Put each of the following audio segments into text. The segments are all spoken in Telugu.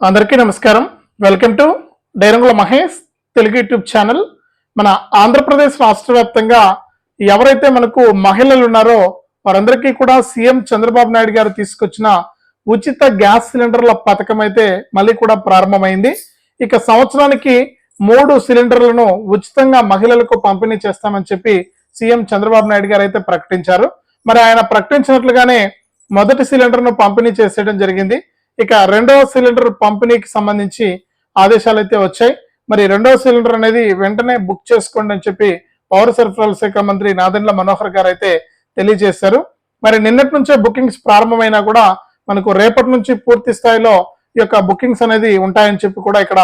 అందరికీ నమస్కారం. వెల్కమ్ టు డైరంగుల మహేష్ తెలుగు యూట్యూబ్ ఛానల్. మన ఆంధ్రప్రదేశ్ రాష్ట్ర వ్యాప్తంగా ఎవరైతే మనకు మహిళలు ఉన్నారో వారందరికీ కూడా సీఎం చంద్రబాబు నాయుడు గారు తీసుకొచ్చిన ఉచిత గ్యాస్ సిలిండర్ల పథకం అయితే మళ్ళీ కూడా ప్రారంభమైంది. ఇక సంవత్సరానికి మూడు సిలిండర్లను ఉచితంగా మహిళలకు పంపిణీ చేస్తామని చెప్పి సీఎం చంద్రబాబు నాయుడు గారు అయితే ప్రకటించారు. మరి ఆయన ప్రకటించినట్లుగానే మొదటి సిలిండర్ను పంపిణీ చేసేయడం జరిగింది. ఇక రెండవ సిలిండర్ పంపిణీకి సంబంధించి ఆదేశాలు అయితే వచ్చాయి. మరి రెండవ సిలిండర్ అనేది వెంటనే బుక్ చేసుకోండి అని చెప్పి పౌర సరఫరాల శాఖ మంత్రి నాదెండ్ల మనోహర్ గారు అయితే తెలియజేశారు. మరి నిన్నటి నుంచే బుకింగ్స్ ప్రారంభమైనా కూడా మనకు రేపటి నుంచి పూర్తి స్థాయిలో ఈ యొక్క బుకింగ్స్ అనేది ఉంటాయని చెప్పి కూడా ఇక్కడ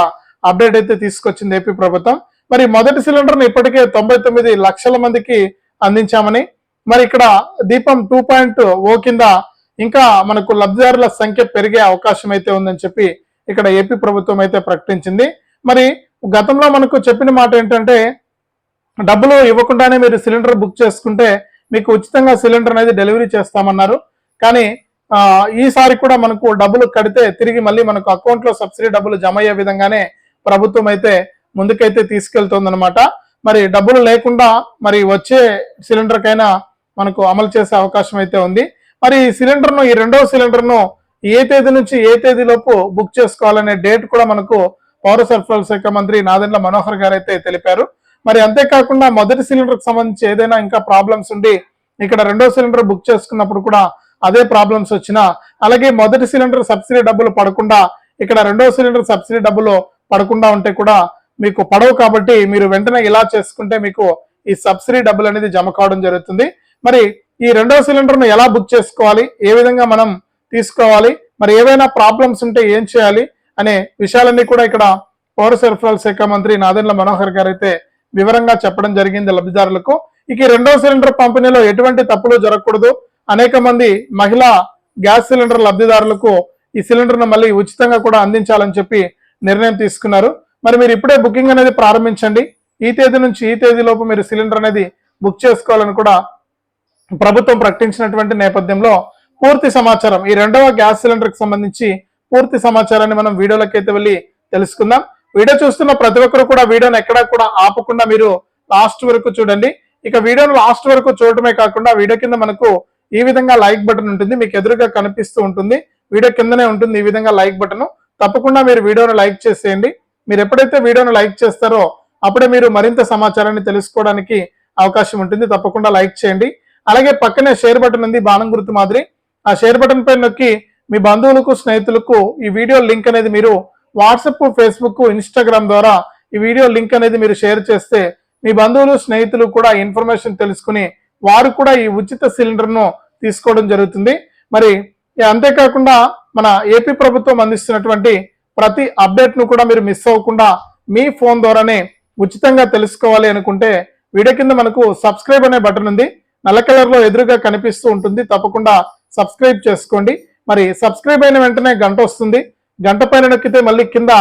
అప్డేట్ అయితే తీసుకొచ్చింది ఏపీ ప్రభుత్వం. మరి మొదటి సిలిండర్ను ఇప్పటికే తొంభై తొమ్మిది లక్షల మందికి అందించామని మరి ఇక్కడ దీపం టూ పాయింట్ ఓ కింద ఇంకా మనకు లబ్ధిదారుల సంఖ్య పెరిగే అవకాశం అయితే ఉందని చెప్పి ఇక్కడ ఏపీ ప్రభుత్వం అయితే ప్రకటించింది. మరి గతంలో మనకు చెప్పిన మాట ఏంటంటే డబ్బులు ఇవ్వకుండానే మీరు సిలిండర్ బుక్ చేసుకుంటే మీకు ఉచితంగా సిలిండర్ అనేది డెలివరీ చేస్తామన్నారు. కానీ ఈసారి కూడా మనకు డబ్బులు కడితే తిరిగి మళ్ళీ మనకు అకౌంట్లో సబ్సిడీ డబ్బులు జమ అయ్యే విధంగానే ప్రభుత్వం అయితే ముందుకైతే తీసుకెళ్తుందన్నమాట. మరి డబ్బులు లేకుండా మరి వచ్చే సిలిండర్కైనా మనకు అమలు చేసే అవకాశం అయితే ఉంది. మరి ఈ సిలిండర్ను ఈ రెండవ సిలిండర్ను ఏ తేదీ నుంచి ఏ తేదీలోపు బుక్ చేసుకోవాలనే డేట్ కూడా మనకు పౌర సరఫరాల శాఖ మంత్రి నాదెండ్ల మనోహర్ గారు అయితే తెలిపారు. మరి అంతేకాకుండా మొదటి సిలిండర్కి సంబంధించి ఏదైనా ఇంకా ప్రాబ్లమ్స్ ఉండి ఇక్కడ రెండో సిలిండర్ బుక్ చేసుకున్నప్పుడు కూడా అదే ప్రాబ్లమ్స్ వచ్చినా అలాగే మొదటి సిలిండర్ సబ్సిడీ డబ్బులు పడకుండా ఇక్కడ రెండో సిలిండర్ సబ్సిడీ డబ్బులు పడకుండా ఉంటే కూడా మీకు పడవు కాబట్టి మీరు వెంటనే ఇలా చేసుకుంటే మీకు ఈ సబ్సిడీ డబ్బులు అనేది జమ కావడం జరుగుతుంది. మరి ఈ రెండో సిలిండర్ను ఎలా బుక్ చేసుకోవాలి? ఏ విధంగా మనం తీసుకోవాలి? మరి ఏవైనా ప్రాబ్లమ్స్ ఉంటే ఏం చేయాలి? అనే విషయాలన్నీ కూడా ఇక్కడ పౌర సరఫరాల శాఖ మంత్రి నాదెండ్ల మనోహర్ గారు అయితే వివరంగా చెప్పడం జరిగింది లబ్ధిదారులకు. ఇక ఈ రెండో సిలిండర్ పంపిణీలో ఎటువంటి తప్పులు జరగకూడదు. అనేక మంది మహిళా గ్యాస్ సిలిండర్ లబ్ధిదారులకు ఈ సిలిండర్ను మళ్ళీ ఉచితంగా కూడా అందించాలని చెప్పి నిర్ణయం తీసుకున్నారు. మరి మీరు ఇప్పుడే బుకింగ్ అనేది ప్రారంభించండి. ఈ తేదీ నుంచి ఈ తేదీ లోపు మీరు సిలిండర్ అనేది బుక్ చేసుకోవాలని కూడా ప్రభుత్వం ప్రకటించినటువంటి నేపథ్యంలో పూర్తి సమాచారం ఈ రెండవ గ్యాస్ సిలిండర్కి సంబంధించి పూర్తి సమాచారాన్ని మనం వీడియోలోకి అయితే వెళ్ళి తెలుసుకుందాం. వీడియో చూస్తున్న ప్రతి ఒక్కరు కూడా వీడియోని ఎక్కడా కూడా ఆపకుండా మీరు లాస్ట్ వరకు చూడండి. ఇక వీడియోను లాస్ట్ వరకు చూడటమే కాకుండా వీడియో కింద మనకు ఈ విధంగా లైక్ బటన్ ఉంటుంది. మీకు ఎదురుగా కనిపిస్తూ ఉంటుంది. వీడియో కిందనే ఉంటుంది ఈ విధంగా లైక్ బటన్. తప్పకుండా మీరు వీడియోను లైక్ చేసేయండి. మీరు ఎప్పుడైతే వీడియోను లైక్ చేస్తారో అప్పుడే మీరు మరింత సమాచారాన్ని తెలుసుకోవడానికి అవకాశం ఉంటుంది. తప్పకుండా లైక్ చేయండి. అలాగే పక్కనే షేర్ బటన్ ఉంది బాణం గుర్తు మాదిరి. ఆ షేర్ బటన్ పై నొక్కి మీ బంధువులకు స్నేహితులకు ఈ వీడియో లింక్ అనేది మీరు వాట్సాప్ ఫేస్బుక్ ఇన్స్టాగ్రామ్ ద్వారా ఈ వీడియో లింక్ అనేది మీరు షేర్ చేస్తే మీ బంధువులు స్నేహితులు కూడా ఇన్ఫర్మేషన్ తెలుసుకుని వారు కూడా ఈ ఉచిత సిలిండర్ను తీసుకోవడం జరుగుతుంది. మరి అంతేకాకుండా మన ఏపీ ప్రభుత్వం అందిస్తున్నటువంటి ప్రతి అప్డేట్ను కూడా మీరు మిస్ అవ్వకుండా మీ ఫోన్ ద్వారానే ఉచితంగా తెలుసుకోవాలి అనుకుంటే వీడియో కింద మనకు సబ్స్క్రైబ్ అనే బటన్ ఉంది. నల్ల కలర్లో ఎదురుగా కనిపిస్తూ ఉంటుంది. తప్పకుండా సబ్స్క్రైబ్ చేసుకోండి. మరి సబ్స్క్రైబ్ అయిన వెంటనే గంట వస్తుంది. గంట పైన నొక్కితే మళ్ళీ కింద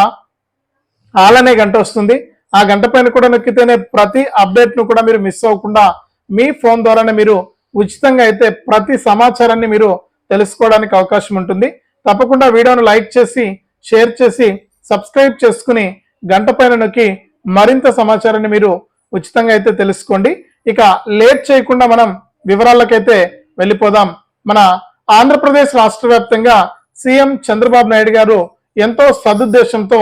ఆల్ అనే గంట వస్తుంది. ఆ గంట పైన కూడా నొక్కితేనే ప్రతి అప్డేట్ను కూడా మీరు మిస్ అవ్వకుండా మీ ఫోన్ ద్వారానే మీరు ఉచితంగా అయితే ప్రతి సమాచారాన్ని మీరు తెలుసుకోవడానికి అవకాశం ఉంటుంది. తప్పకుండా వీడియోను లైక్ చేసి షేర్ చేసి సబ్స్క్రైబ్ చేసుకుని గంట పైన నొక్కి మరింత సమాచారాన్ని మీరు ఉచితంగా అయితే తెలుసుకోండి. ఇక లేట్ చేయకుండా మనం వివరాలకైతే వెళ్ళిపోదాం. మన ఆంధ్రప్రదేశ్ రాష్ట్ర వ్యాప్తంగా సీఎం చంద్రబాబు నాయుడు గారు ఎంతో సదుద్దేశంతో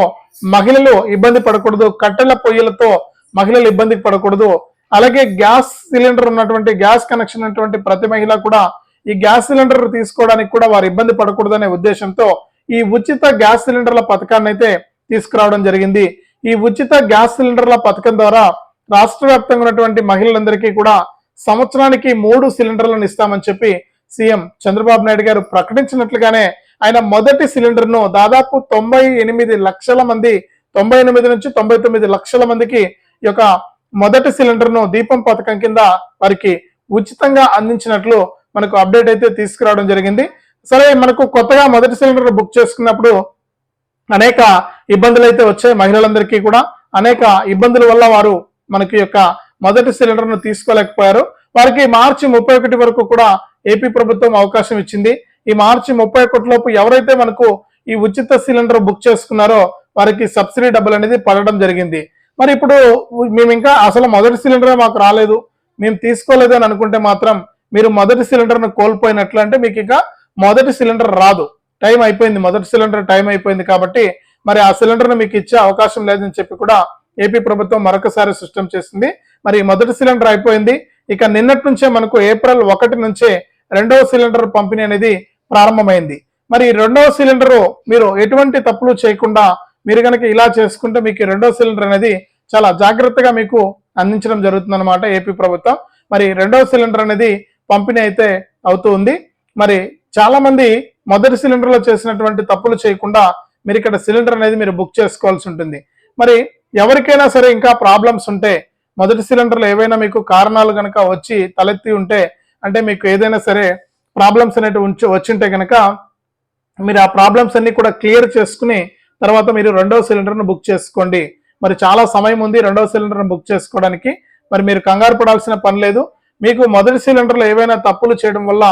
మహిళలు ఇబ్బంది పడకూడదు కట్టెల పొయ్యిలతో మహిళలు ఇబ్బంది పడకూడదు అలాగే గ్యాస్ సిలిండర్ ఉన్నటువంటి గ్యాస్ కనెక్షన్ ఉన్నటువంటి ప్రతి మహిళ కూడా ఈ గ్యాస్ సిలిండర్ తీసుకోవడానికి కూడా వారు ఇబ్బంది పడకూడదు అనే ఉద్దేశంతో ఈ ఉచిత గ్యాస్ సిలిండర్ల పథకాన్ని అయితే తీసుకురావడం జరిగింది. ఈ ఉచిత గ్యాస్ సిలిండర్ల పథకం ద్వారా రాష్ట్ర వ్యాప్తంగా ఉన్నటువంటి మహిళలందరికీ కూడా సంవత్సరానికి మూడు సిలిండర్లను ఇస్తామని చెప్పి సీఎం చంద్రబాబు నాయుడు గారు ప్రకటించినట్లుగానే ఆయన మొదటి సిలిండర్ను దాదాపు తొంభై ఎనిమిది లక్షల మంది తొంభై ఎనిమిది నుంచి తొంభై తొమ్మిది లక్షల మందికి ఈ యొక్క మొదటి సిలిండర్ను దీపం పథకం కింద వారికి ఉచితంగా అందించినట్లు మనకు అప్డేట్ అయితే తీసుకురావడం జరిగింది. సరే మనకు కొత్తగా మొదటి సిలిండర్ బుక్ చేసుకున్నప్పుడు అనేక ఇబ్బందులు అయితే వచ్చాయి మహిళలందరికీ కూడా. అనేక ఇబ్బందుల వల్ల వారు మనకి యొక్క మొదటి సిలిండర్ను తీసుకోలేకపోయారు. వారికి మార్చి ముప్పై ఒకటి వరకు కూడా ఏపీ ప్రభుత్వం అవకాశం ఇచ్చింది. ఈ మార్చి ముప్పై ఒకటి లోపు ఎవరైతే మనకు ఈ ఉచిత సిలిండర్ బుక్ చేసుకున్నారో వారికి సబ్సిడీ డబ్బులు అనేది పడడం జరిగింది. మరి ఇప్పుడు మేము ఇంకా అసలు మొదటి సిలిండర్ మాకు రాలేదు. మేము తీసుకోలేదు అని అనుకుంటే మాత్రం మీరు మొదటి సిలిండర్ను కోల్పోయినట్లు అంటే మీకు ఇంకా మొదటి సిలిండర్ రాదు. టైం అయిపోయింది మొదటి సిలిండర్ టైం అయిపోయింది కాబట్టి మరి ఆ సిలిండర్ను మీకు ఇచ్చే అవకాశం లేదని చెప్పి కూడా ఏపీ ప్రభుత్వం మరొకసారి స్పష్టం చేసింది. మరి మొదటి సిలిండర్ అయిపోయింది. ఇక నిన్నటి నుంచే మనకు ఏప్రిల్ ఒకటి నుంచే రెండవ సిలిండర్ పంపిణీ అనేది ప్రారంభమైంది. మరి రెండవ సిలిండర్ మీరు ఎటువంటి తప్పులు చేయకుండా మీరు కనుక ఇలా చేసుకుంటే మీకు రెండో రెండవ సిలిండర్ అనేది చాలా జాగ్రత్తగా మీకు అందించడం జరుగుతుందన్నమాట ఏపీ ప్రభుత్వం. మరి రెండవ సిలిండర్ అనేది పంపిణీ అయితే అవుతూ ఉంది. మరి చాలా మంది మొదటి సిలిండర్లో చేసినటువంటి తప్పులు చేయకుండా మీరు ఇక్కడ సిలిండర్ అనేది మీరు బుక్ చేసుకోవాల్సి ఉంటుంది. మరి ఎవరికైనా సరే ఇంకా ప్రాబ్లమ్స్ ఉంటే మొదటి సిలిండర్లో ఏవైనా మీకు కారణాలు కనుక వచ్చి తలెత్తి ఉంటే అంటే మీకు ఏదైనా సరే ప్రాబ్లమ్స్ అనేవి ఉంచి వచ్చింటే కనుక మీరు ఆ ప్రాబ్లమ్స్ అన్ని కూడా క్లియర్ చేసుకుని తర్వాత మీరు రెండవ సిలిండర్ను బుక్ చేసుకోండి. మరి చాలా సమయం ఉంది రెండవ సిలిండర్ను బుక్ చేసుకోవడానికి. మరి మీరు కంగారు పడాల్సిన పని లేదు. మీకు మొదటి సిలిండర్లో ఏవైనా తప్పులు చేయడం వల్ల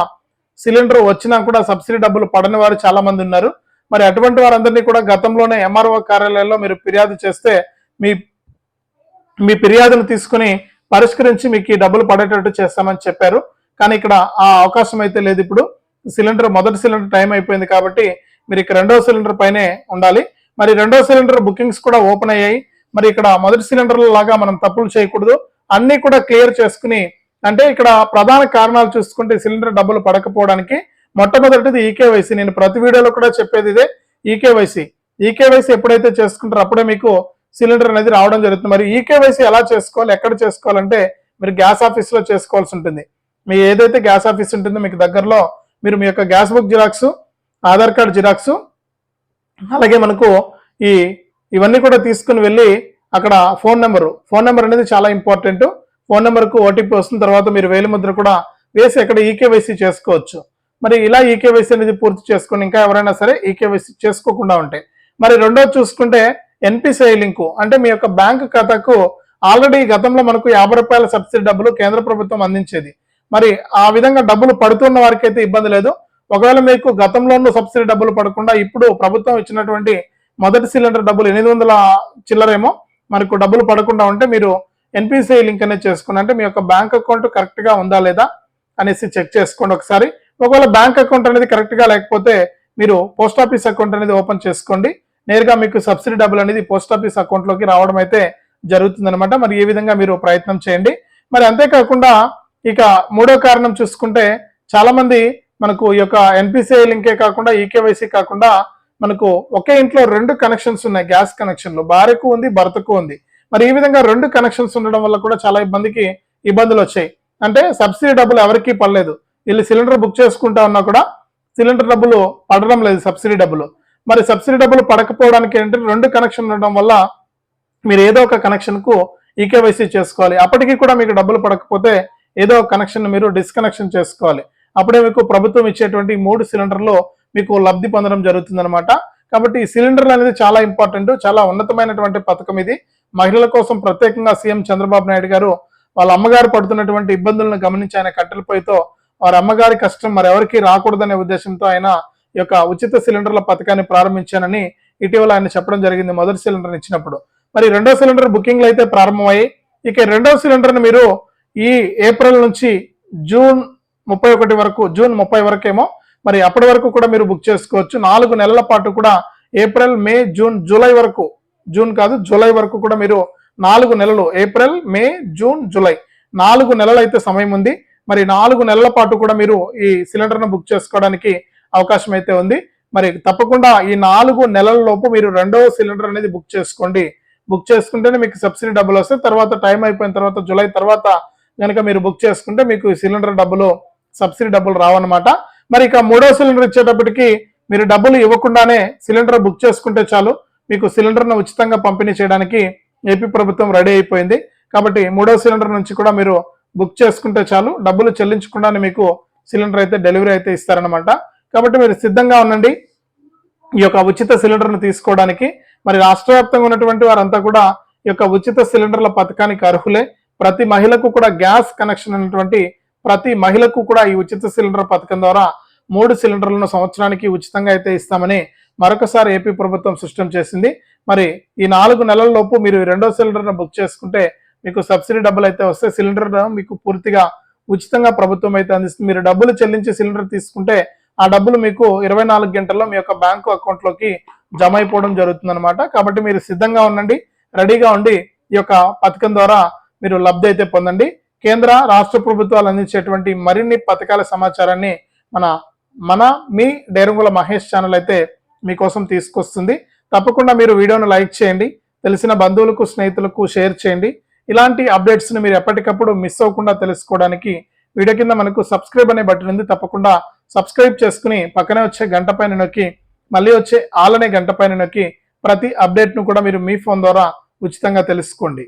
సిలిండర్ వచ్చినా కూడా సబ్సిడీ డబ్బులు పడని వారు చాలా మంది ఉన్నారు. మరి అటువంటి వారందరినీ కూడా గతంలోనే ఎంఆర్ఓ కార్యాలయంలో మీరు ఫిర్యాదు చేస్తే మీ మీ ఫిర్యాదును తీసుకుని పరిష్కరించి మీకు ఈ డబ్బులు పడేటట్టు చేస్తామని చెప్పారు. కానీ ఇక్కడ ఆ అవకాశం అయితే లేదు ఇప్పుడు. సిలిండర్ మొదటి సిలిండర్ టైం అయిపోయింది కాబట్టి మీరు ఇక్కడ రెండో సిలిండర్ పైనే ఉండాలి. మరి రెండో సిలిండర్ బుకింగ్స్ కూడా ఓపెన్ అయ్యాయి. మరి ఇక్కడ మొదటి సిలిండర్ లాగా మనం తప్పులు చేయకూడదు. అన్నీ కూడా క్లియర్ చేసుకుని అంటే ఇక్కడ ప్రధాన కారణాలు చూసుకుంటే సిలిండర్ డబ్బులు పడకపోవడానికి మొట్టమొదటిది ఈకేవైసీ. నేను ప్రతి వీడియోలో కూడా చెప్పేది ఇదే ఈకేవైసీ. ఈకేవైసీ ఎప్పుడైతే చేసుకుంటారో అప్పుడే మీకు సిలిండర్ అనేది రావడం జరుగుతుంది. మరి ఈకేవైసీ ఎలా చేసుకోవాలి? ఎక్కడ చేసుకోవాలంటే మీరు గ్యాస్ ఆఫీస్లో చేసుకోవాల్సి ఉంటుంది. మీ ఏదైతే గ్యాస్ ఆఫీస్ ఉంటుందో మీకు దగ్గరలో మీరు మీ యొక్క gas book xerox Aadhaar card xerox అలాగే మనకు ఈ ఇవన్నీ కూడా తీసుకుని వెళ్ళి అక్కడ ఫోన్ నెంబరు. ఫోన్ నెంబర్ అనేది చాలా ఇంపార్టెంట్. ఫోన్ నెంబర్కు ఓటీపీ వస్తున్న తర్వాత మీరు వేలిముద్ర కూడా వేసి అక్కడ ఈకేవైసీ చేసుకోవచ్చు. మరి ఇలా ఈకేవైసీ అనేది పూర్తి చేసుకుని ఇంకా ఎవరైనా సరే ఈకేవైసీ చేసుకోకుండా ఉంటే. మరి రెండోది చూసుకుంటే ఎన్పిసిఐ లింకు. అంటే మీ యొక్క బ్యాంక్ ఖాతాకు ఆల్రెడీ గతంలో మనకు యాభై రూపాయల సబ్సిడీ డబ్బులు కేంద్ర ప్రభుత్వం అందించేది. మరి ఆ విధంగా డబ్బులు పడుతున్న వారికి అయితే ఇబ్బంది లేదు. ఒకవేళ మీకు గతంలోనూ సబ్సిడీ డబ్బులు పడకుండా ఇప్పుడు ప్రభుత్వం ఇచ్చినటువంటి మొదటి సిలిండర్ డబ్బులు ఎనిమిది వందల చిల్లరేమో మనకు డబ్బులు పడకుండా ఉంటే మీరు ఎన్పిసిఐ లింక్ అనేది చేసుకుని అంటే మీ యొక్క బ్యాంక్ అకౌంట్ కరెక్ట్గా ఉందా లేదా అనేసి చెక్ చేసుకోండి ఒకసారి. ఒకవేళ బ్యాంక్ అకౌంట్ అనేది కరెక్ట్గా లేకపోతే మీరు పోస్ట్ ఆఫీస్ అకౌంట్ అనేది ఓపెన్ చేసుకోండి. నేరుగా మీకు సబ్సిడీ డబ్బులు అనేది పోస్ట్ ఆఫీస్ అకౌంట్లోకి రావడం అయితే జరుగుతుంది మరి ఏ విధంగా మీరు ప్రయత్నం చేయండి. మరి అంతేకాకుండా ఇక మూడో కారణం చూసుకుంటే చాలా మంది మనకు ఈ యొక్క ఎన్పిసిఐ లింకే కాకుండా ఈకేవైసీ కాకుండా మనకు ఒకే ఇంట్లో రెండు కనెక్షన్స్ ఉన్నాయి. గ్యాస్ కనెక్షన్లు భార్యకు ఉంది భర్తకు ఉంది. మరి ఈ విధంగా రెండు కనెక్షన్స్ ఉండడం వల్ల కూడా చాలా ఇబ్బందికి ఇబ్బందులు వచ్చాయి. అంటే సబ్సిడీ డబ్బులు ఎవరికీ పడలేదు. వీళ్ళు సిలిండర్ బుక్ చేసుకుంటా ఉన్నా కూడా సిలిండర్ డబ్బులు పడడం లేదు సబ్సిడీ డబ్బులు. మరి సబ్సిడీ డబ్బులు పడకపోవడానికి ఏంటంటే రెండు కనెక్షన్ ఉండడం వల్ల మీరు ఏదో ఒక కనెక్షన్కు ఈకేవైసీ చేసుకోవాలి. అప్పటికి కూడా మీకు డబ్బులు పడకపోతే ఏదో ఒక కనెక్షన్ మీరు డిస్కనెక్షన్ చేసుకోవాలి. అప్పుడే మీకు ప్రభుత్వం ఇచ్చేటువంటి మూడు సిలిండర్లు మీకు లబ్ధి పొందడం జరుగుతుందన్నమాట. కాబట్టి ఈ సిలిండర్లు అనేది చాలా ఇంపార్టెంట్ చాలా ఉన్నతమైనటువంటి పథకం ఇది. మహిళల కోసం ప్రత్యేకంగా సీఎం చంద్రబాబు నాయుడు గారు వాళ్ళ అమ్మగారు పడుతున్నటువంటి ఇబ్బందులను గమనించి ఆయన కట్టెలపైతో వారి అమ్మగారి కష్టం మరెవరికి రాకూడదనే ఉద్దేశంతో ఆయన యొక్క ఉచిత సిలిండర్ల పథకాన్ని ప్రారంభించానని ఇటీవల ఆయన చెప్పడం జరిగింది మొదటి సిలిండర్ ఇచ్చినప్పుడు. మరి రెండో సిలిండర్ బుకింగ్లు అయితే ప్రారంభమయ్యాయి. ఇక రెండవ సిలిండర్ని మీరు ఈ ఏప్రిల్ నుంచి జూన్ ముప్పై ఒకటి వరకు జూన్ ముప్పై వరకేమో మరి అప్పటి వరకు కూడా మీరు బుక్ చేసుకోవచ్చు. నాలుగు నెలల పాటు కూడా ఏప్రిల్ మే జూన్ జూలై వరకు జూన్ కాదు జూలై వరకు కూడా మీరు నాలుగు నెలలు ఏప్రిల్ మే జూన్ జూలై నాలుగు నెలలు అయితే సమయం ఉంది. మరి నాలుగు నెలల పాటు కూడా మీరు ఈ సిలిండర్ను బుక్ చేసుకోవడానికి అవకాశం అయితే ఉంది. మరి తప్పకుండా ఈ నాలుగు నెలల లోపు మీరు రెండవ సిలిండర్ అనేది బుక్ చేసుకోండి. బుక్ చేసుకుంటేనే మీకు సబ్సిడీ డబ్బులు వస్తాయి. తర్వాత టైం అయిపోయిన తర్వాత జూలై తర్వాత కనుక మీరు బుక్ చేసుకుంటే మీకు సిలిండర్ డబ్బులు సబ్సిడీ డబ్బులు రావన్నమాట. మరి ఇక మూడో సిలిండర్ ఇచ్చేటప్పటికి మీరు డబ్బులు ఇవ్వకుండానే సిలిండర్ బుక్ చేసుకుంటే చాలు. మీకు సిలిండర్ను ఉచితంగా పంపిణీ చేయడానికి ఏపీ ప్రభుత్వం రెడీ అయిపోయింది. కాబట్టి మూడో సిలిండర్ నుంచి కూడా మీరు బుక్ చేసుకుంటే చాలు. డబ్బులు చెల్లించకుండానే మీకు సిలిండర్ అయితే డెలివరీ అయితే ఇస్తారనమాట కాబట్టి మీరు సిద్ధంగా ఉండండి. ఈ యొక్క ఉచిత సిలిండర్ను తీసుకోవడానికి. మరి రాష్ట్ర వ్యాప్తంగా ఉన్నటువంటి వారంతా కూడా ఈ యొక్క ఉచిత సిలిండర్ల పథకానికి అర్హులే. ప్రతి మహిళకు కూడా గ్యాస్ కనెక్షన్ అయినటువంటి ప్రతి మహిళకు కూడా ఈ ఉచిత సిలిండర్ పథకం ద్వారా మూడు సిలిండర్లను సంవత్సరానికి ఉచితంగా అయితే ఇస్తామని మరొకసారి ఏపీ ప్రభుత్వం స్పష్టం చేసింది. మరి ఈ నాలుగు నెలల లోపు మీరు రెండో సిలిండర్ను బుక్ చేసుకుంటే మీకు సబ్సిడీ డబ్బులు అయితే వస్తే సిలిండర్ మీకు పూర్తిగా ఉచితంగా ప్రభుత్వం అయితే అందిస్తుంది. మీరు డబ్బులు చెల్లించి సిలిండర్ తీసుకుంటే ఆ డబ్బులు మీకు ఇరవై నాలుగు గంటల్లో మీ యొక్క బ్యాంకు అకౌంట్లోకి జమ అయిపోవడం జరుగుతుంది అనమాట కాబట్టి మీరు సిద్ధంగా ఉండండి రెడీగా ఉండి ఈ యొక్క పథకం ద్వారా మీరు లబ్ధి అయితే పొందండి. కేంద్ర రాష్ట్ర ప్రభుత్వాలు అందించేటువంటి మరిన్ని పథకాల సమాచారాన్ని మన మన మీ డేరంగుల మహేష్ ఛానల్ అయితే మీకోసం తీసుకొస్తుంది. తప్పకుండా మీరు వీడియోను లైక్ చేయండి తెలిసిన బంధువులకు స్నేహితులకు షేర్ చేయండి. ఇలాంటి అప్డేట్స్ని మీరు ఎప్పటికప్పుడు మిస్ అవ్వకుండా తెలుసుకోవడానికి వీడియో కింద మనకు సబ్స్క్రైబ్ అనే బటన్ ఉంది. తప్పకుండా సబ్స్క్రైబ్ చేసుకుని పక్కనే వచ్చే గంట పైన నొక్కి మళ్ళీ వచ్చే ఆల్ అనే గంట పైన నొక్కి ప్రతి అప్డేట్ను కూడా మీరు మీ ఫోన్ ద్వారా ఉచితంగా తెలుసుకోండి.